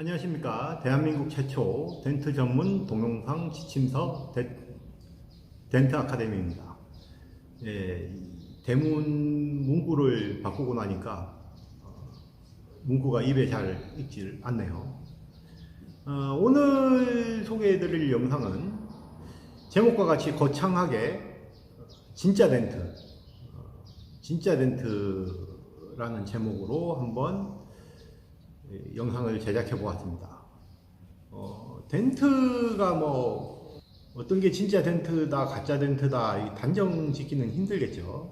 안녕하십니까. 대한민국 최초 덴트 전문 동영상 지침서 데, 덴트 아카데미입니다. 예, 이 대문 문구를 바꾸고 나니까 어, 문구가 입에 잘 익질 않네요. 어, 오늘 소개해드릴 영상은 제목과 같이 거창하게 진짜 덴트, 어, 진짜 덴트라는 제목으로 한번 이 영상을 제작해 보았습니다. 어, 덴트가 뭐 어떤 게 진짜 덴트다, 가짜 덴트다 이 단정 짓기는 힘들겠죠.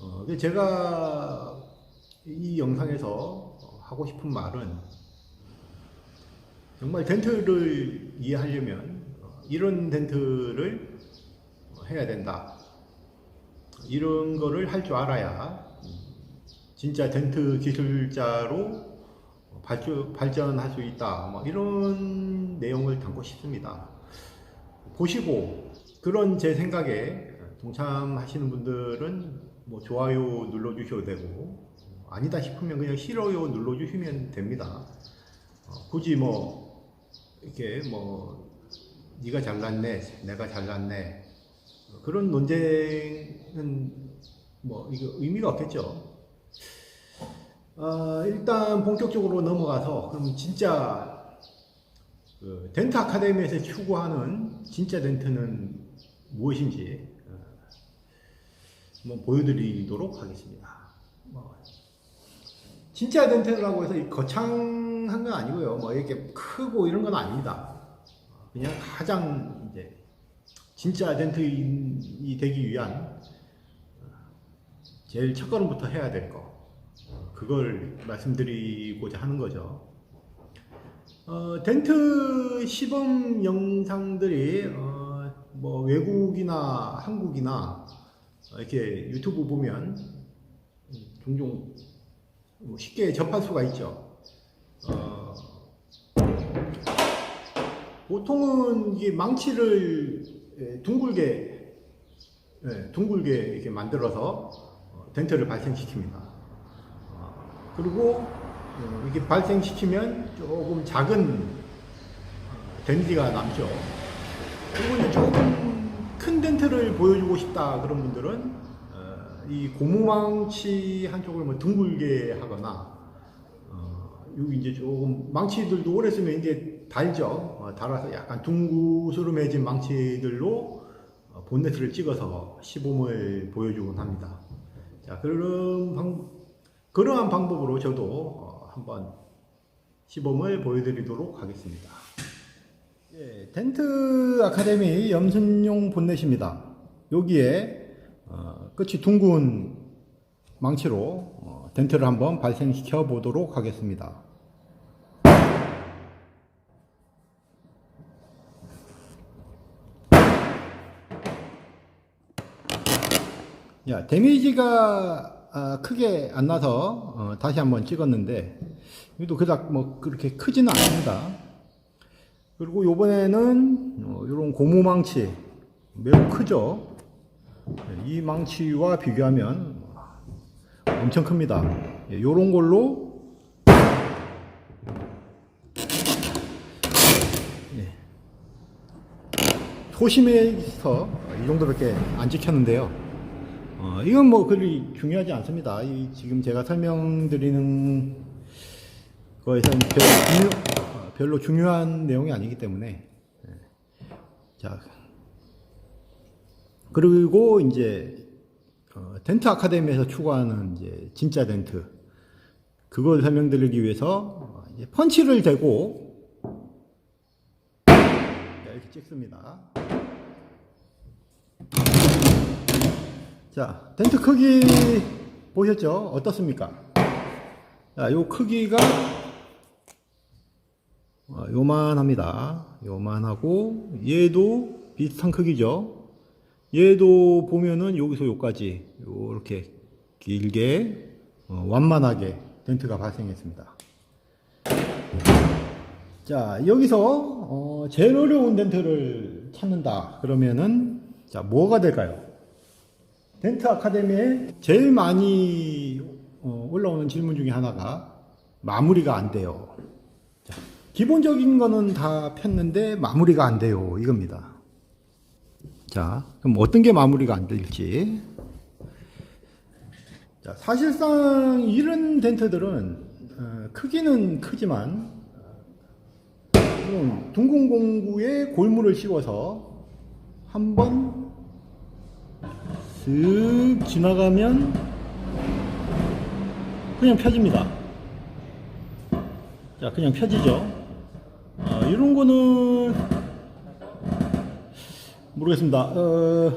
어, 제가 이 영상에서 하고 싶은 말은 정말 덴트를 이해하려면 어, 이런 덴트를 해야 된다. 이런 거를 할 줄 알아야 음, 진짜 덴트 기술자로 발전, 발전할 수 있다. 뭐 이런 내용을 담고 싶습니다. 보시고 그런 제 생각에 동참하시는 분들은 뭐 좋아요 눌러주셔도 되고 아니다 싶으면 그냥 싫어요 눌러주시면 됩니다. 어, 굳이 뭐 이렇게 뭐 네가 잘났네, 내가 잘났네 그런 논쟁은 뭐 이거 의미가 없겠죠. 어, 일단 본격적으로 넘어가서 그럼 진짜 그 덴트 아카데미에서 추구하는 진짜 덴트는 무엇인지 어, 한번 보여드리도록 하겠습니다. 뭐, 진짜 덴트라고 해서 이 거창한 건 아니고요. 뭐 이렇게 크고 이런 건 아닙니다. 그냥 가장 이제 진짜 덴트이 되기 위한 어, 제일 첫 걸음부터 해야 될 거. 그걸 말씀드리고자 하는 거죠. 어, 덴트 시범 영상들이 어, 뭐 외국이나 한국이나 이렇게 유튜브 보면 종종 뭐 쉽게 접할 수가 있죠. 어, 보통은 이게 망치를 예, 둥글게 예, 둥글게 이렇게 만들어서 어, 덴트를 발생시킵니다. 그리고 어, 이렇게 발생시키면 조금 작은 어, 덴트가 남죠. 그리고 이제 조금 큰 덴트를 보여주고 싶다 그런 분들은 어, 이 고무망치 한쪽을 뭐 둥글게 하거나 어, 여기 이제 조금 망치들도 오래 쓰면 이제 달죠. 어, 달아서 약간 둥구스름해진 망치들로 어, 본네트를 찍어서 시범을 보여주곤 합니다. 자, 그런 방, 그러한 방법으로 저도 어, 한번 시범을 보여드리도록 하겠습니다. 예, 텐트 아카데미 염순용 본넷입니다. 여기에 어, 끝이 둥근 망치로 어, 텐트를 한번 발생시켜 보도록 하겠습니다. 야, 데미지가 아, 크게 안 나서 어, 다시 한번 찍었는데 여기도 그닥 뭐 그렇게 크지는 않습니다. 그리고 요번에는 어, 이런 고무망치 매우 크죠. 이 망치와 비교하면 엄청 큽니다. 이런 걸로 예. 소심해서 이 정도밖에 안 찍혔는데요. 어, 이건 뭐 그리 중요하지 않습니다. 이 지금 제가 설명드리는 거에서는 별로, 중요, 어, 별로 중요한 내용이 아니기 때문에. 예. 자. 그리고 이제, 어, 덴트 아카데미에서 추구하는 이제 진짜 덴트. 그걸 설명드리기 위해서 펀치를 대고 이렇게 찍습니다. 자, 텐트 크기 보셨죠? 어떻습니까? 자, 요 크기가 어, 요만합니다. 요만하고 얘도 비슷한 크기죠. 얘도 보면은 여기서 요까지 요렇게 길게 어, 완만하게 텐트가 발생했습니다. 자, 여기서 어, 제일 어려운 텐트를 찾는다. 그러면은 자, 뭐가 될까요? 덴트 아카데미에 제일 많이 어, 올라오는 질문 중에 하나가 마무리가 안 돼요. 자, 기본적인 거는 다 폈는데 마무리가 안 돼요. 이겁니다. 자, 그럼 어떤 게 마무리가 안 될지. 자, 사실상 이런 덴트들은 어, 크기는 크지만 어, 둥근 공구에 골무를 씌워서 한번 쓱 지나가면 그냥 펴집니다. 자, 그냥 펴지죠. 어, 이런 거는 모르겠습니다. 어,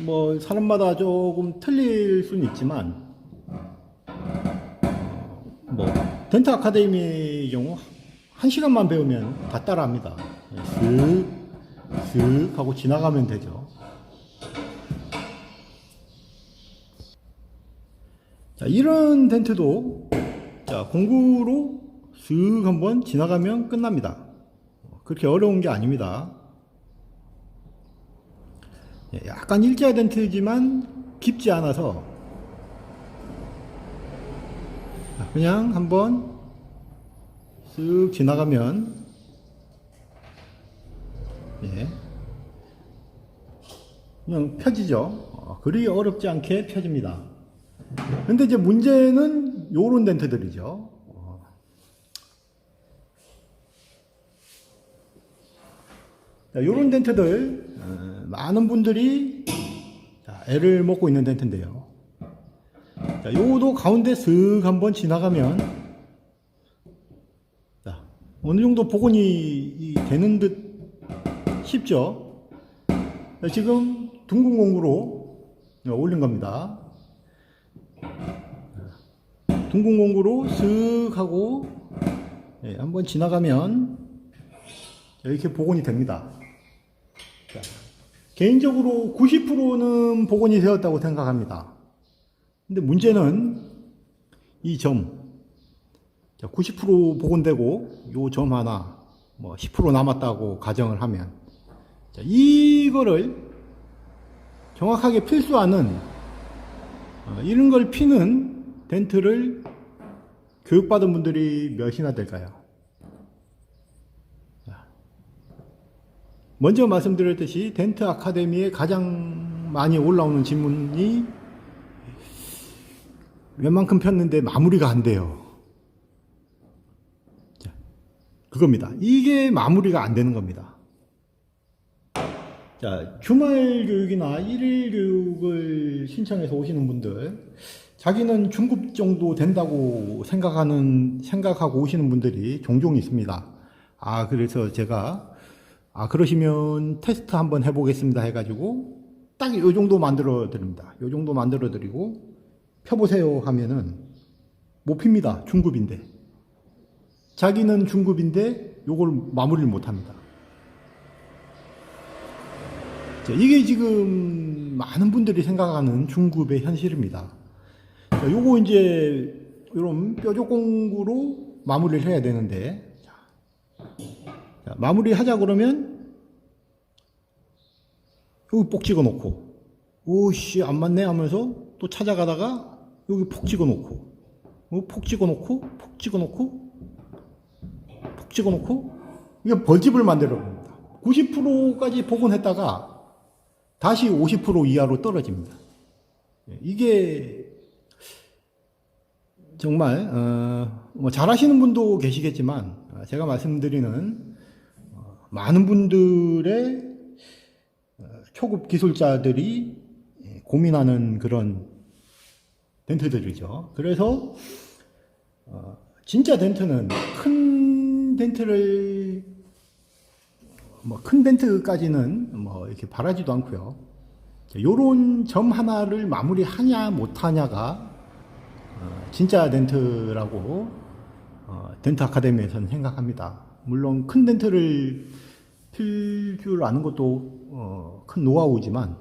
뭐 사람마다 조금 틀릴 수는 있지만 어, 뭐 덴트 아카데미의 경우 한 시간만 배우면 다 따라합니다. 슥, 슥 하고 지나가면 되죠. 자, 이런 덴트도 자, 공구로 슥 한번 지나가면 끝납니다. 그렇게 어려운 게 아닙니다. 예, 약간 일자 덴트지만 깊지 않아서 자, 그냥 한번 쓱 지나가면 예, 그냥 펴지죠. 어, 그리 어렵지 않게 펴집니다. 근데 이제 문제는 요런 덴트들이죠. 어. 자, 요런 덴트들 어, 많은 분들이 자, 애를 먹고 있는 덴트인데요. 자, 요도 가운데 슥 한번 지나가면 자, 어느 정도 복원이 이- 되는 듯 싶죠. 자, 지금 둥근 공구로 올린 겁니다. 둥근 공구로 슥 하고 예, 한번 지나가면 이렇게 복원이 됩니다. 자, 개인적으로 90%는 복원이 되었다고 생각합니다. 근데 문제는 이 점, 90% 복원되고 요 점 하나 뭐 10% 남았다고 가정을 하면 자, 이거를 정확하게 필수 않은 어, 이런 걸 피는 덴트를 교육받은 분들이 몇이나 될까요? 자, 먼저 말씀드렸듯이 덴트 아카데미에 가장 많이 올라오는 질문이 웬만큼 폈는데 마무리가 안 돼요. 자, 그겁니다. 이게 마무리가 안 되는 겁니다. 자, 주말 교육이나 일일 교육을 신청해서 오시는 분들, 자기는 중급 정도 된다고 생각하는, 생각하고 오시는 분들이 종종 있습니다. 아, 그래서 제가, 아, 그러시면 테스트 한번 해보겠습니다 해가지고, 딱 요 정도 만들어 드립니다. 요 정도 만들어 드리고, 펴보세요 하면은, 못 핍니다. 중급인데. 자기는 중급인데, 요걸 마무리를 못 합니다. 자, 이게 지금 많은 분들이 생각하는 중급의 현실입니다. 자, 요거 이제 이런 뾰족 공구로 마무리를 해야 되는데. 자, 자, 마무리 하자 그러면 여기 뽁 찍어 놓고. 오씨 안 맞네 하면서 또 찾아가다가 여기 폭 찍어 놓고. 어, 폭 찍어 놓고 폭 찍어 놓고 폭 찍어 놓고. 이게 벌집을 만들어 봅니다. 90%까지 복원했다가 다시 50% 이하로 떨어집니다. 예, 이게 정말 어, 뭐 잘하시는 분도 계시겠지만 어, 제가 말씀드리는 어, 많은 분들의 어, 초급 기술자들이 예, 고민하는 그런 덴트들이죠. 그래서 어, 진짜 덴트는 큰 덴트를 뭐큰 덴트까지는 뭐 이렇게 바라지도 않고요. 요런 점 하나를 마무리하냐 못하냐가 어, 진짜 덴트라고 어, 덴트 아카데미에서는 생각합니다. 물론 큰 덴트를 필 줄 아는 것도 어, 큰 노하우지만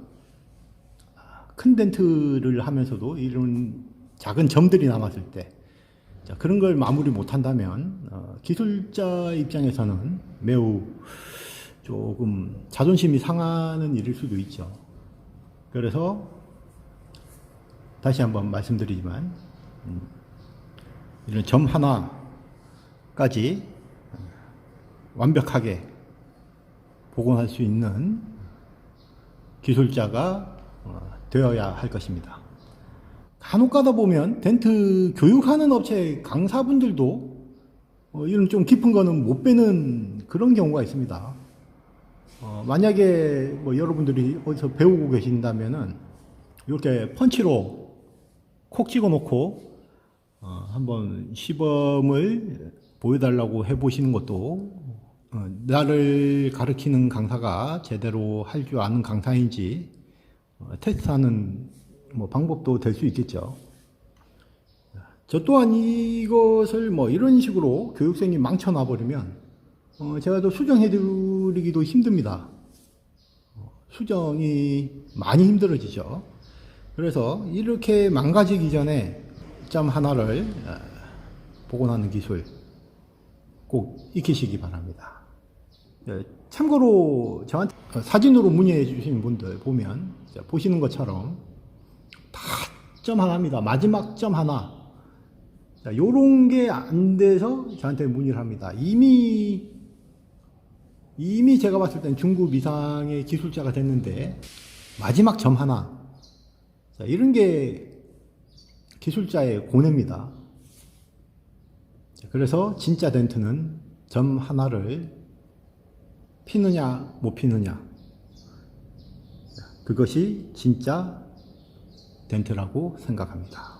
아, 큰 덴트를 하면서도 이런 작은 점들이 남았을 때 자, 그런 걸 마무리 못한다면 어, 기술자 입장에서는 매우 조금 자존심이 상하는 일일 수도 있죠. 그래서 다시 한번 말씀드리지만 음, 이런 점 하나까지 완벽하게 복원할 수 있는 기술자가 어, 되어야 할 것입니다. 간혹 가다 보면 덴트 교육하는 업체 강사분들도 어, 이런 좀 깊은 거는 못 빼는 그런 경우가 있습니다. 어, 만약에 뭐 여러분들이 어디서 배우고 계신다면은 이렇게 펀치로 콕 찍어 놓고 어, 한번 시범을 보여달라고 해보시는 것도 어, 나를 가르치는 강사가 제대로 할 줄 아는 강사인지 어, 테스트하는 뭐 방법도 될 수 있겠죠. 저 또한 이것을 뭐 이런 식으로 교육생이 망쳐놔 버리면 어, 제가 또 수정해드리기도 힘듭니다. 어, 수정이 많이 힘들어지죠. 그래서 이렇게 망가지기 전에 점 하나를 어, 복원하는 기술 꼭 익히시기 바랍니다. 예, 참고로 저한테 어, 사진으로 문의해 주신 분들 보면 자, 보시는 것처럼 다 점 하나입니다. 마지막 점 하나. 자, 요런 게 안 돼서 저한테 문의를 합니다. 이미 이미 제가 봤을 땐 중급 이상의 기술자가 됐는데 마지막 점 하나. 자, 이런 게 기술자의 고뇌입니다. 자, 그래서 진짜 덴트는 점 하나를 피느냐 못 피느냐 자, 그것이 진짜 덴트라고 생각합니다.